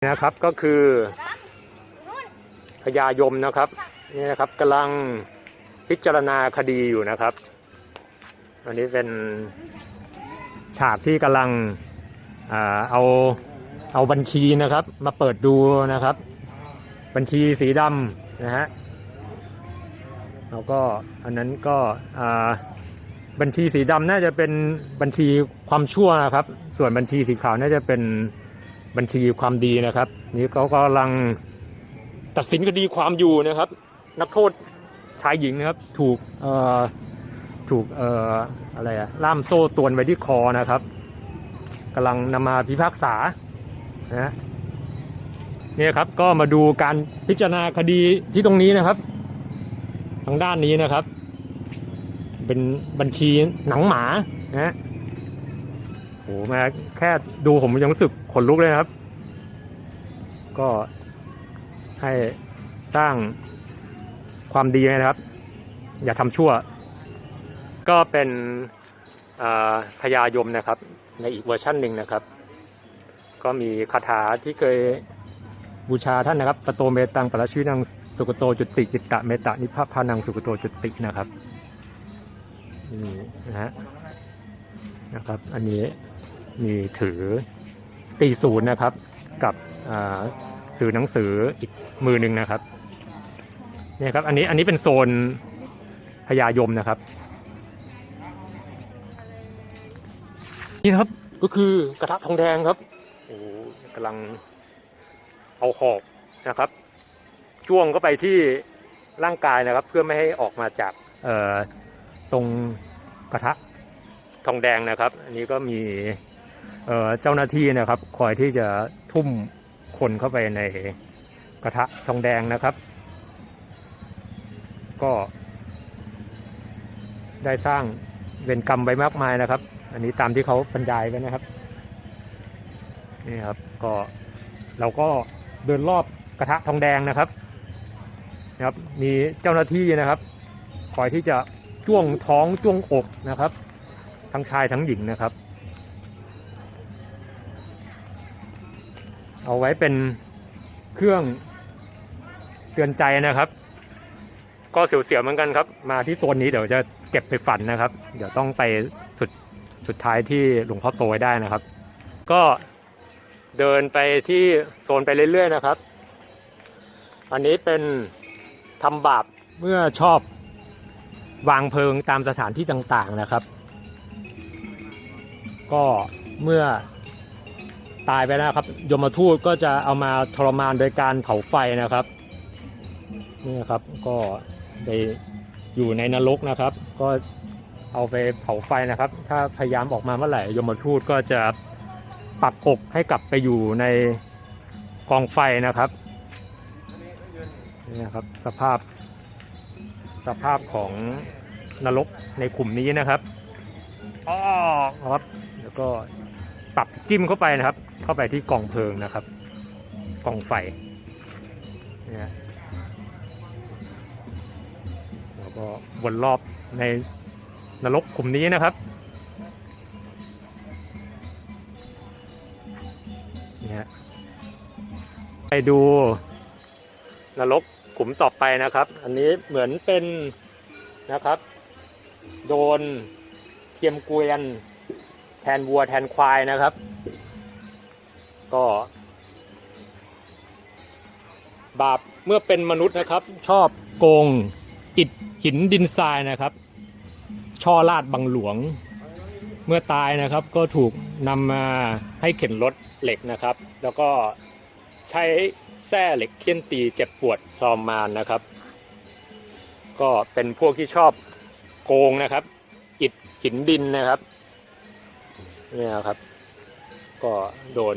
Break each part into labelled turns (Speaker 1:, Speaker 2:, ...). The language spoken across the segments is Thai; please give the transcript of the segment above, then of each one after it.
Speaker 1: นะครับก็คือพญายมนะครับนี่นะครับกำลังพิจารณาคดีอยู่นะครับ อันนี้เป็นฉากที่กำลังเอาเอาบัญชีนะครับ มาเปิดดูนะครับ บัญชีสีดำนะฮะแล้วก็อันนั้นก็บัญชีสีดำน่าจะเป็นบัญชีความชั่วนะครับ ส่วนบัญชีสีขาวน่าจะเป็น บัญชีความดีนะครับ นี่เขากำลังตัดสินคดีความอยู่นะครับ นักโทษชายหญิงนะครับ ถูกเอ่อถูกเอ่ออะไรอะล่ามโซ่ตวนไว้ที่คอนะครับกำลังนำมาพิพากษานะเนี่ยครับก็มาดูการพิจารณาคดีที่ตรงนี้นะครับ ทางด้านนี้นะครับ เป็นบัญชีหนังหมานะ หมาแค่ดูผมยังรู้สึกขนลุกเลยนะครับ ก็ให้สร้างความดีนะครับ อย่าทำชั่ว ก็เป็นพญายมนะครับ ในอีกเวอร์ชันหนึ่งนะครับ ก็มีคาถาที่เคยบูชาท่านนะครับปโตเมตังปรชีนังสุกโตจุติจิตตะเมตะนิพพพานังสุกโตจุตินะครับนี่นะฮะนะครับ อันนี้ มีถือตีศูนย์นะครับ กับอ่าสื่อหนังสืออีกมือหนึ่งนะครับเนี่ยครับอันนี้อันนี้เป็นโซนพญายมนะครับนี่นะครับก็คือกระทะทองแดงครับโอ้โหกำลังเอาหอกนะครับจ้วงเข้าไปที่ร่างกายนะครับ เพื่อไม่ให้ออกมาจากเอ่อตรงกระทะทองแดงนะครับ อันนี้ก็มี เจ้าหน้าที่นะครับคอยที่จะทุ่มคนเข้าไปในกระทะทองแดงนะครับ ก็ได้สร้างเวรกรรมไว้มากมายนะครับ อันนี้ตามที่เขาบรรยายไว้นะครับนี่ครับก็เราก็เดินรอบกระทะทองแดงนะครับนะครับ มีเจ้าหน้าที่นะครับคอยที่จะจ้วงท้องจ้วงอกนะครับ ทั้งชายทั้งหญิงนะครับ เอาไว้เป็นเครื่องเตือนใจนะครับ ก็เสียวๆเหมือนกันครับ มาที่โซนนี้เดี๋ยวจะเก็บไปฝันนะครับ เดี๋ยวต้องไปสุดสุดท้ายที่หลวงพ่อโตได้นะครับ ก็เดินไปที่โซนไปเรื่อยๆนะครับ อันนี้เป็นทำบาปเมื่อชอบวางเพลิงตามสถานที่ต่างๆนะครับ ก็เมื่อ ตายไปแล้วครับ ยมทูตก็จะเอามาทรมานโดยการเผาไฟนะครับนี่ครับก็ไปอยู่ในนรกนะครับ ก็เอาไปเผาไฟนะครับ ถ้าพยายามออกมาเมื่อไหร่ยมทูตก็จะปักอกให้กลับไปอยู่ในกองไฟนะครับนี่ครับสภาพสภาพของนรกในกลุ่มนี้นะครับอ๋อครับแล้วก็ ปรับจิ้มเข้าไปนะครับ เข้าไปที่กองเพลิงนะครับกองไฟเนี่ยแล้วก็วนรอบในนรกกลุ่มนี้นะครับเนี่ยไปดูนรกกลุ่มต่อไปนะครับ อันนี้เหมือนเป็นนะครับ โดนเทียมเกวียน นวัวแทนควายนะครับ ก็ บาปเมื่อเป็นมนุษย์นะครับ ชอบโกงอิฐหินดินทรายนะครับ ช่อลาดบังหลวง เมื่อตายนะครับก็ถูกนำมาให้เข็นรถเหล็กนะครับ แล้วก็ใช้แส้เหล็กเคี่ยนตีเจ็บปวดทรมานนะครับ ก็เป็นพวกที่ชอบโกงนะครับ อิฐหินดินนะครับ เนี่ยครับ ก็โดน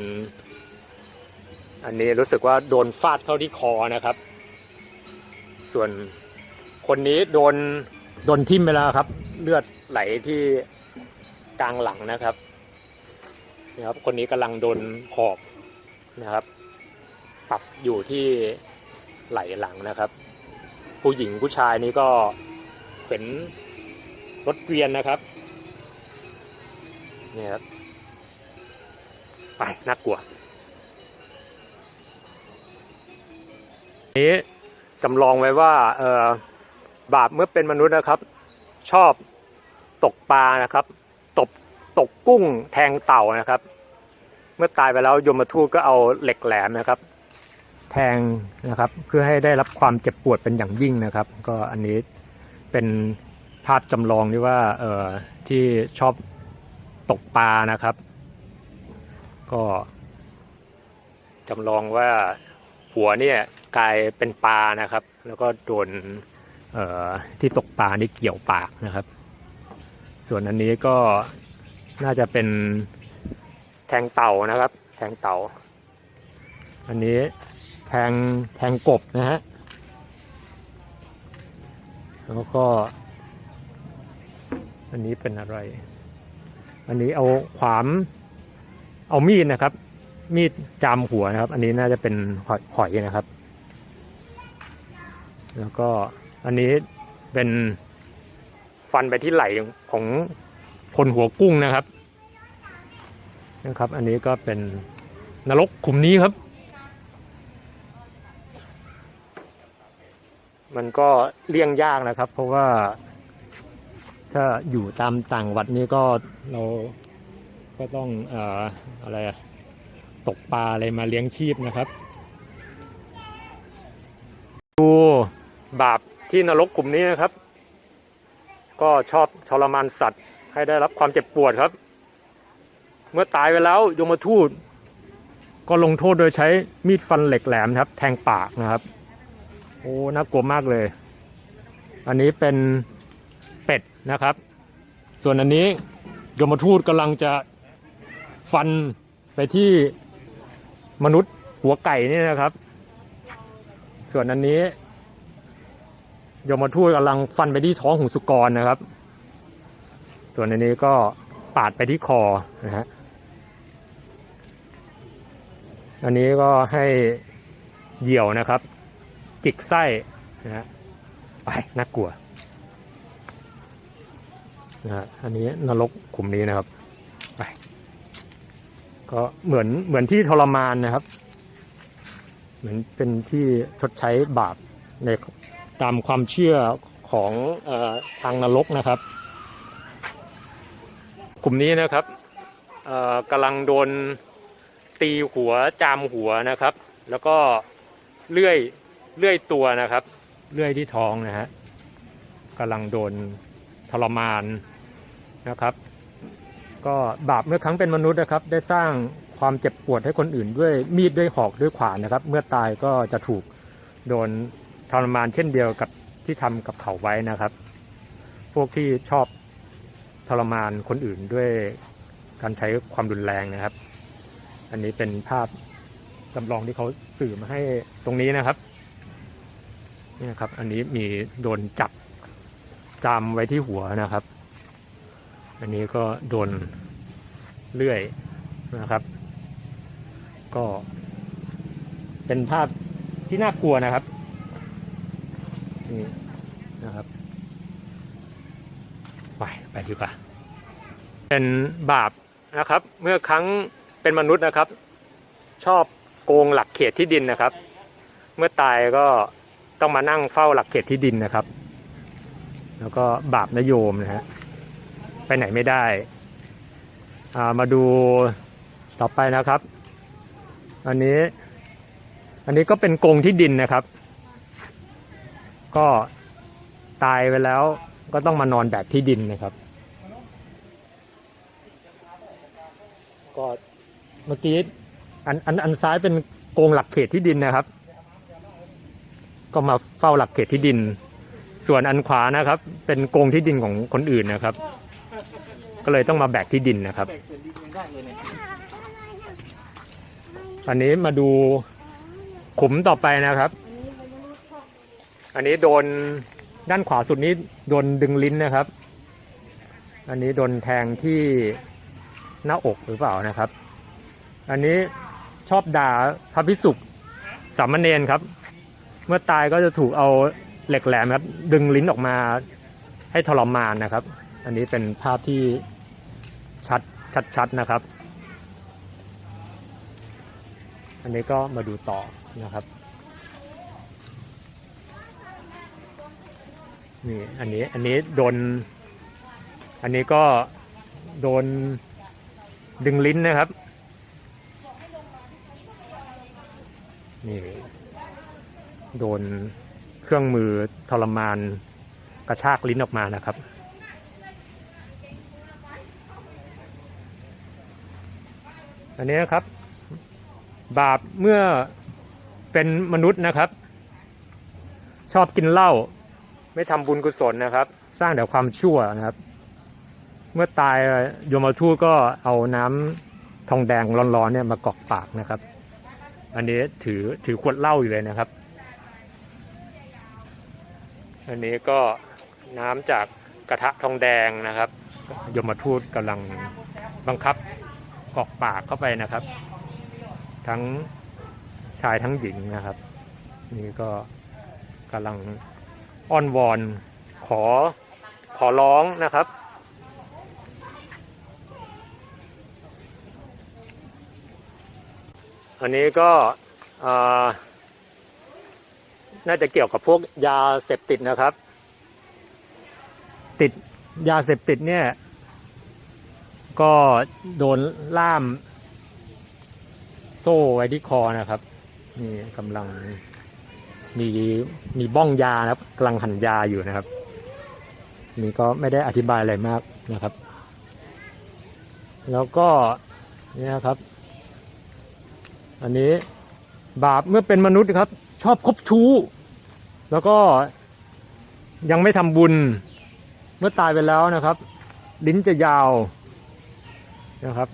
Speaker 1: อันนี้รู้สึกว่าโดนฟาดเข้าที่คอนะครับ ส่วนคนนี้โดนโดนทิ่มไปแล้วครับ เลือดไหลที่กลางหลังนะครับนะครับ คนนี้กำลังโดนขอบนะครับปรับอยู่ที่ไหลหลังนะครับ ผู้หญิงผู้ชายนี้ก็เข็นรถเกวียนนะครับ นี่ครับ ไปน่ากลัวนี้จำลองไว้ว่าเออบาปเมื่อเป็นมนุษย์นะครับ ชอบตกปลานะครับ ตบตกกุ้งแทงเต่านะครับ เมื่อตายไปแล้วยมทูตก็เอาเหล็กแหลมนะครับ แทงนะครับ เพื่อให้ได้รับความเจ็บปวดเป็นอย่างยิ่งนะครับ ก็อันนี้เป็นภาพจำลองที่ว่าเออที่ชอบ ตกปลานะครับ ก็จำลองว่าหัวเนี่ยกลายเป็นปลานะครับ แล้วก็โดนที่ตกปลานี่เกี่ยวปากนะครับ ส่วนอันนี้ก็น่าจะเป็นแทงเต่านะครับ แทงเต่า อันนี้แทงแทงกบนะฮะแล้วก็ อันนี้เป็นอะไร อันนี้เอาขวาม เอามีดนะครับ มีดจามหัวนะครับ อันนี้น่าจะเป็นหอยหอยนะครับ แล้วก็อันนี้เป็นฟันไปที่ไหล่ของคนหัวกุ้งนะครับนะครับ อันนี้ก็เป็นนรกขุมนี้ครับ มันก็เลี่ยงยากนะครับ เพราะว่า ถ้าอยู่ตามต่างวัดนี้ก็เราก็ต้องออะไรตกปลาอะไรมาเลี้ยงชีพนะครับ ดูบาปที่นรกกลุ่มนี้นะครับ ก็ชอบทรมานสัตว์ให้ได้รับความเจ็บปวดครับ เมื่อตายไปแล้วยมทูตก็ลงโทษโดยใช้มีดฟันเหล็กแหลมครับ แทงปากนะครับ โอ้น่ากลัวมากเลย อันนี้เป็น นะครับ ส่วนอันนี้ยมทูตกำลังจะฟันไปที่มนุษย์หัวไก่นี่นะครับ ส่วนอันนี้ยมทูตกำลังฟันไปที่ท้องของสุกรนะครับ ส่วนอันนี้ก็ปาดไปที่คอนะฮะอันนี้ก็ให้เหยี่ยวนะครับ จิกไส้นะฮะไปน่ากลัว นะฮะอันนี้นรกขุมนี้นะครับไปก็เหมือนเหมือนที่ทรมานนะครับ เหมือนเป็นที่ชดใช้บาปในตามความเชื่อของออทางนรกนะครับ กลุ่มนี้นะครับกำลังโดนตีหัวจามหัวนะครับ แล้วก็เลื่อยเลื่อยตัวนะครับ เลื่อยที่ท้องนะฮะกำลังโดนทรมาน นะครับ ก็บาปเมื่อครั้งเป็นมนุษย์นะครับ ได้สร้างความเจ็บปวดให้คนอื่น ด้วยมีดด้วยหอกด้วยขวานนะครับ เมื่อตายก็จะถูกโดนทรมานเช่นเดียวกับที่ทำกับเขาไว้นะครับ พวกที่ชอบทรมานคนอื่นด้วยการใช้ความรุนแรงนะครับ อันนี้เป็นภาพจำลองที่เขาสื่อมาให้ตรงนี้นะครับนี่นะครับ อันนี้มีโดนจับจามไว้ที่หัวนะครับ อันนี้ก็โดนเลื่อยนะครับ ก็เป็นภาพที่น่ากลัวนะครับนี่นะครับ ไปไปดีกว่าเป็นบาปนะครับ เมื่อครั้งเป็นมนุษย์นะครับ ชอบโกงหลักเขตที่ดินนะครับ เมื่อตายก็ต้องมานั่งเฝ้าหลักเขตที่ดินนะครับ แล้วก็บาปนโยมนะฮะ ไปไหนไม่ได้ามาดูต่อไปนะครับ อันนี้ อันนี้ก็เป็นโกงที่ดินนะครับ ก็ตายไปแล้วก็ต้องมานอนแบกที่ดินนะครับ ก็เมื่อกี้อันอันอันซ้ายเป็นโกงหลักเขตที่ดินนะครับ ก็มาเฝ้าหลักเขตที่ดิน ส่วนอันขวานะครับ เป็นโกงที่ดินของคนอื่นนะครับ ก็เลยต้องมาแบกที่ดินนะครับอันนี้มาดูขุมต่อไปนะครับ อันนี้โดนด้านขวาสุดนี้โดนดึงลิ้นนะครับ อันนี้โดนแทงที่หน้าอกหรือเปล่านะครับ อันนี้ชอบด่าพระพิสุกสามเณรครับ เมื่อตายก็จะถูกเอาเหล็กแหลมครับ ดึงลิ้นออกมาให้ทรมานนะครับ อันนี้เป็นภาพที่ชัดชัดๆนะครับ อันนี้ก็มาดูต่อนะครับ นี่อันนี้อันนี้โดน อันนี้ก็โดนดึงลิ้นนะครับ นี่โดนเครื่องมือทรมานกระชากลิ้นออกมานะครับ อันนี้นะครับ บาปเมื่อเป็นมนุษย์นะครับ ชอบกินเหล้าไม่ทำบุญกุศลนะครับ สร้างแต่ความชั่วนะครับ เมื่อตายโยมทูตก็เอาน้ำทองแดงร้อนๆเนี่ยมากอกปากนะครับ อันนี้ถือถือขวดเหล้าอยู่เลยนะครับ อันนี้ก็น้ำจากกระทะทองแดงนะครับ ยมทูตกำลังบังคับ กอกปากเข้าไปนะครับ ทั้งชายทั้งหญิงนะครับ นี่ก็กำลังอ้อนวอนขอขอร้องนะครับ อันนี้ก็น่าจะเกี่ยวกับพวกยาเสพติดนะครับ ติดยาเสพติดเนี่ย ก็โดนล่าม โซ่ไว้ที่คอนะครับ นี่กำลังมีมีบ้องยานะครับกำลังหั่นยาอยู่นะครับ นี่ก็ไม่ได้อธิบายอะไรมากนะครับ แล้วก็นี่นครับ อันนี้บาปเมื่อเป็นมนุษย์ครับ ชอบคบชู้ แล้วก็ยังไม่ทำบุญ เมื่อตายไปแล้วนะครับ ลิ้นจะยาว นะครับ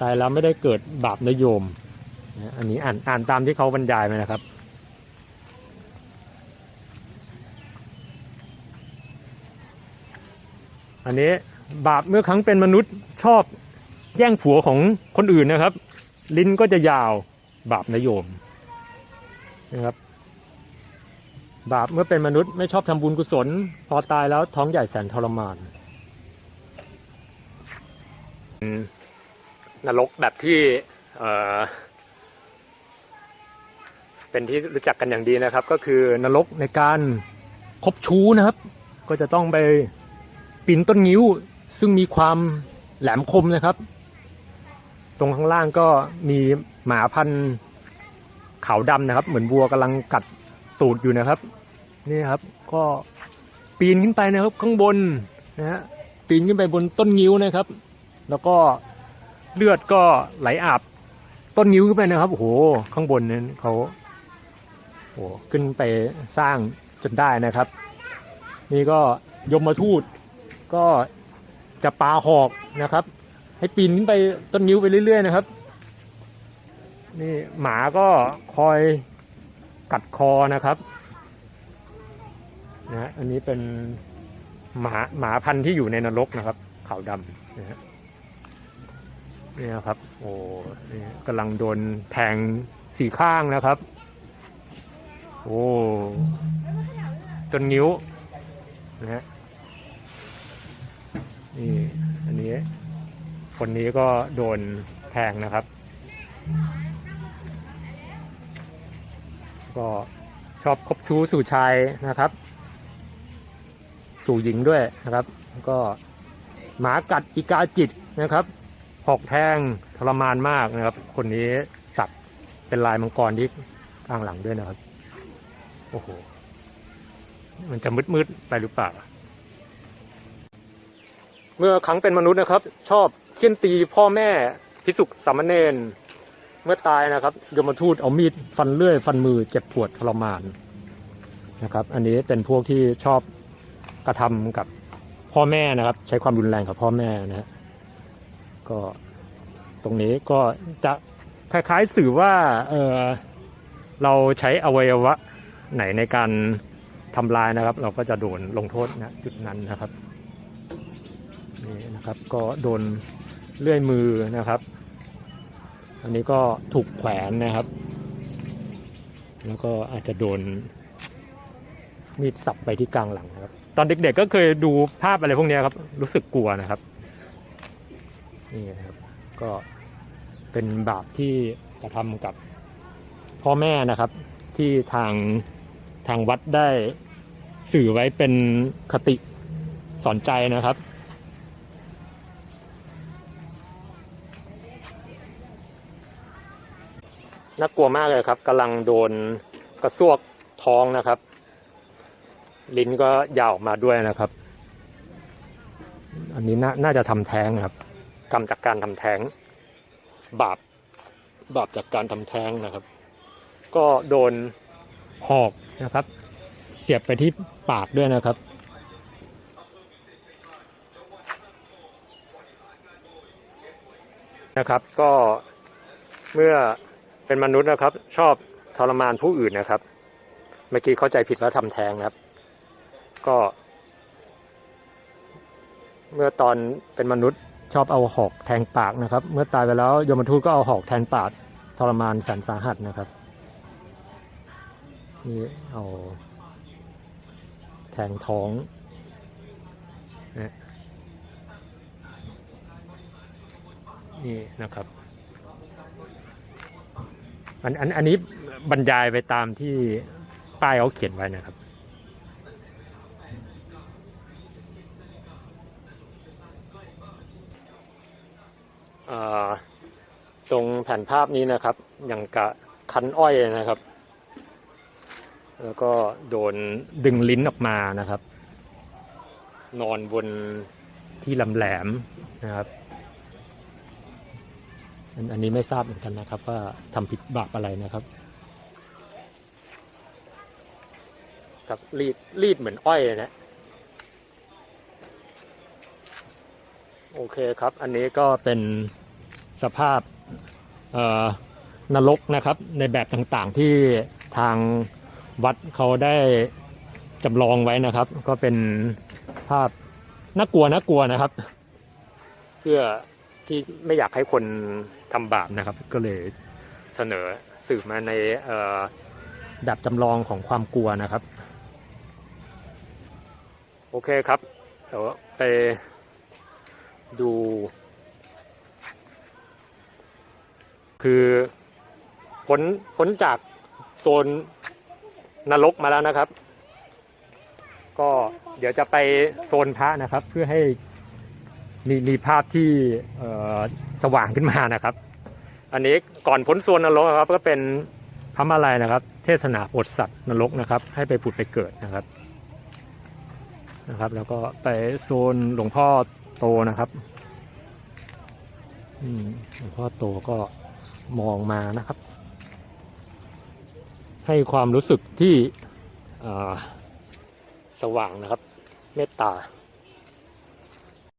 Speaker 1: ตายแล้วไม่ได้เกิดบาปนโยม อันนี้อ่านอ่านตามที่เขาบรรยายมานะครับอันนี้บาปเมื่อครั้งเป็นมนุษย์ชอบแย่งผัวของคนอื่นนะครับ ลิ้นก็จะยาวบาปนโยมนะครับ บาปเมื่อเป็นมนุษย์ไม่ชอบทำบุญกุศล พอตายแล้วท้องใหญ่แสนทรมาน นรกแบบที่เป็นที่รู้จักกันอย่างดีนะครับ ก็คือนรกในการคบชู้นะครับ ก็จะต้องไปปีนต้นงิ้ว ซึ่งมีความแหลมคมนะครับ ตรงข้างล่างก็มีหมาพันธุ์ขาวดำนะครับ เหมือนวัวกำลังกัดตูดอยู่นะครับ นี่ครับก็ปีนขึ้นไปนะครับข้างบนนะฮะปีนขึ้นไปบนต้นงิ้วนะครับ แล้วก็เลือดก็ไหลอาบต้นนิ้วขึ้นไปนะครับโอ้โหข้างบนนั้นเขาโอ้โหขึ้นไปสร้างจนได้นะครับ นี่ก็ยมมาทูตก็จะปาหอกนะครับ ให้ปีนขึ้นไปต้นนิ้วไปเรื่อย ๆ นะครับ นี่หมาก็คอยกัดคอนะครับนะอันนี้เป็นหมาหมาพันธุ์ที่อยู่ในนรกนะครับขาวดำนะฮะ นี่ครับ โอ้นี่กำลังโดนแทงสี่ข้างนะครับ โอ้จนนิ้วนะฮะนี่อันนี้ คนนี้ก็โดนแทงนะครับ ก็ชอบคบชู้สู่ชายนะครับ สู่หญิงด้วยนะครับ ก็หมากัดอีกาจิตนะครับ หอกแทงทรมานมากนะครับ คนนี้สับเป็นลายมังกรที่ข้างหลังด้วยนะครับ โอ้โห มันจะมืดๆไปหรือเปล่า เมื่อครั้งเป็นมนุษย์นะครับ ชอบเคี่ยนตีพ่อแม่พิสุกสามเณรเมื่อตายนะครับยมทูตเอามีดฟันเลื่อย ฟันมือเจ็บปวดทรมานนะครับ อันนี้เป็นพวกที่ชอบกระทำกับพ่อแม่นะครับ ใช้ความรุนแรงกับพ่อแม่นะฮะ ก็ตรงนี้ก็จะคล้ายๆสื่อว่าเออเราใช้อวัยวะไหนในการทำลายนะครับ เราก็จะโดนลงโทษนะจุดนั้นนะครับนี่นะครับก็โดนเลื่อยมือนะครับ อันนี้ก็ถูกแขวนนะครับ แล้วก็อาจจะโดนมีดสับไปที่กลางหลังนะครับ ตอนเด็กๆก็เคยดูภาพอะไรพวกนี้ครับ รู้สึกกลัวนะครับ นี่ครับ ก็เป็นบาปที่กระทำกับพ่อแม่นะครับ ที่ทางทางวัดได้สื่อไว้เป็นคติสอนใจนะครับน่ากลัวมากเลยครับกำลังโดนกระซวกท้องนะครับ ลิ้นก็ยาวออกมาด้วยนะครับ อันนี้น,น่าจะทำแท้งครับ กรรมจากการทำแท้ง บาปบาปจากการทำแท้งนะครับ ก็โดนหอกนะครับ เสียบไปที่ปากด้วยนะครับนะครับก็เมื่อเป็นมนุษย์นะครับ ชอบทรมานผู้อื่นนะครับ เมื่อกี้เข้าใจผิดว่าทำแท้งครับ ก็ เมื่อตอนเป็นมนุษย์ ชอบเอาหอกแทงปากนะครับ เมื่อตายไปแล้วยมทูตก็เอาหอกแทงปากทรมานแสนสาหัสนะครับนี่เอาแทงท้องนี่นะครับ อันอันอันนี้บรรยายไปตามที่ป้ายเขาเขียนไว้นะครับ ตรงแผ่นภาพนี้นะครับ อย่างกะคันอ้อยนะครับ แล้วก็โดนดึงลิ้นออกมานะครับ นอนบนที่ลำแหลมนะครับ อันนี้ไม่ทราบเหมือนกันนะครับ ว่าทำผิดบาปอะไรนะครับครับรีดรีดเหมือนอ้อยนะโอเคครับ อันนี้ก็เป็น สภาพนรกนะครับ ในแบบต่างๆที่ทางวัดเขาได้จำลองไว้นะครับ ก็เป็นภาพน่ากลัวน่ากลัวนะครับ เพื่อที่ไม่อยากให้คนทำบาปนะครับ ก็เลยเสนอสื่อมาในแบบจำลองของความกลัวนะครับ โอเคครับเดี๋ยวไปดู คือพ้นพ้นจากโซนนรกมาแล้วนะครับ ก็เดี๋ยวจะไปโซนพระนะครับ เพื่อให้มีมีภาพที่สว่างขึ้นมานะครับ อันนี้ก่อนพ้นโซนนรกนะครับ ก็เป็นพระมาลัยนะครับ เทศนาอดสัตว์นรกนะครับ ให้ไปผุดไปเกิดนะครับนะครับ แล้วก็ไปโซนหลวงพ่อโตนะครับหลวงพ่อโตก็ มองมานะครับ ให้ความรู้สึกที่สว่างนะครับ เมตตา